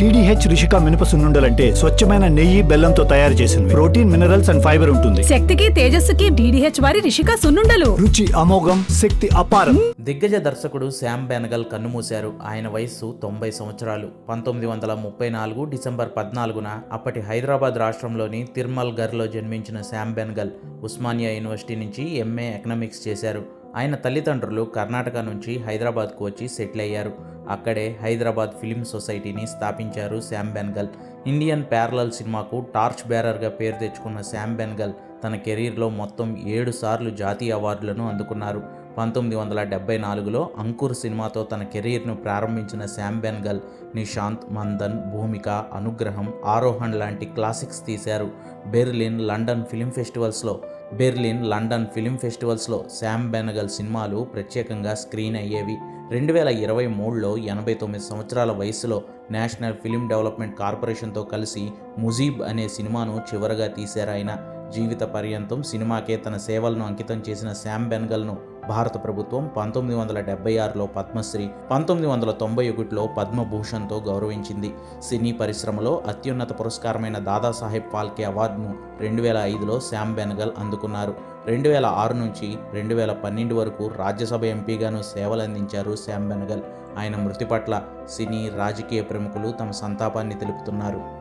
DDH Rishika మినప సున్నుండలంటే స్వచ్ఛమైన నెయ్యి బెల్లంతో తయారు చేసినవి. ప్రోటీన్ మినరల్స్ అండ్ ఫైబర్ ఉంటుంది. శక్తికి తేజస్సుకి డీడీహెచ్ వారి రిషిక సున్నుండలు. రుచి అమోఘం శక్తి అపారం. దిగ్గజ దర్శకుడు శ్యామ్ బెనగల్ కన్నుమూశారు. ఆయన వయస్సు తొంభై సంవత్సరాలు. పంతొమ్మిది వందల ముప్పై నాలుగు డిసెంబర్ పద్నాలుగున అప్పటి హైదరాబాద్ రాష్ట్రంలోని తిర్మల్ గర్లో జన్మించిన శ్యామ్ బెనగల్ ఉస్మానియా యూనివర్సిటీ నుంచి ఎంఏ ఎకనామిక్స్ చేశారు. ఆయన తల్లిదండ్రులు కర్ణాటక నుంచి హైదరాబాద్కు వచ్చి సెటిల్ అయ్యారు. అక్కడే హైదరాబాద్ ఫిలిం సొసైటీని స్థాపించారు శ్యామ్ బెన్గల్. ఇండియన్ ప్యారలల్ సినిమాకు టార్చ్ బేరర్గా పేరు తెచ్చుకున్న శ్యామ్ బెన్గల్ తన కెరీర్లో మొత్తం ఏడు సార్లు జాతీయ అవార్డులను అందుకున్నారు. పంతొమ్మిది వందల డెబ్బై నాలుగులో అంకుర్ సినిమాతో తన కెరీర్ను ప్రారంభించిన శామ్ బెన్గల్ నిశాంత్ మందన్ భూమిక అనుగ్రహం ఆరోహణ్ లాంటి క్లాసిక్స్ తీశారు. బెర్లిన్ లండన్ ఫిలిం ఫెస్టివల్స్లో బెర్లిన్ లండన్ ఫిలిం ఫెస్టివల్స్లో శామ్ బెనగల్ సినిమాలు ప్రత్యేకంగా స్క్రీన్ అయ్యేవి. రెండు వేల ఇరవై మూడులో ఎనభై తొమ్మిది సంవత్సరాల వయసులో నేషనల్ ఫిలిం డెవలప్మెంట్ కార్పొరేషన్తో కలిసి ముజీబ్ అనే సినిమాను చివరగా తీశారు ఆయన. జీవిత పర్యంతం సినిమాకే తన సేవలను అంకితం చేసిన శామ్ బెన్గల్ను భారత ప్రభుత్వం పంతొమ్మిది వందల డెబ్బై ఆరులో పద్మశ్రీ పంతొమ్మిది వందల తొంభై ఒకటిలో పద్మభూషణ్తో గౌరవించింది. సినీ పరిశ్రమలో అత్యున్నత పురస్కారమైన దాదాసాహెబ్ ఫాల్కే అవార్డును రెండు వేల ఐదులో శామ్ బెనగల్ అందుకున్నారు. రెండు వేల ఆరు నుంచి రెండు వేల పన్నెండు వరకు రాజ్యసభ ఎంపీగాను సేవలందించారు శామ్ బెనగల్. ఆయన మృతి పట్ల సినీ రాజకీయ ప్రముఖులు తమ సంతాపాన్ని తెలుపుతున్నారు.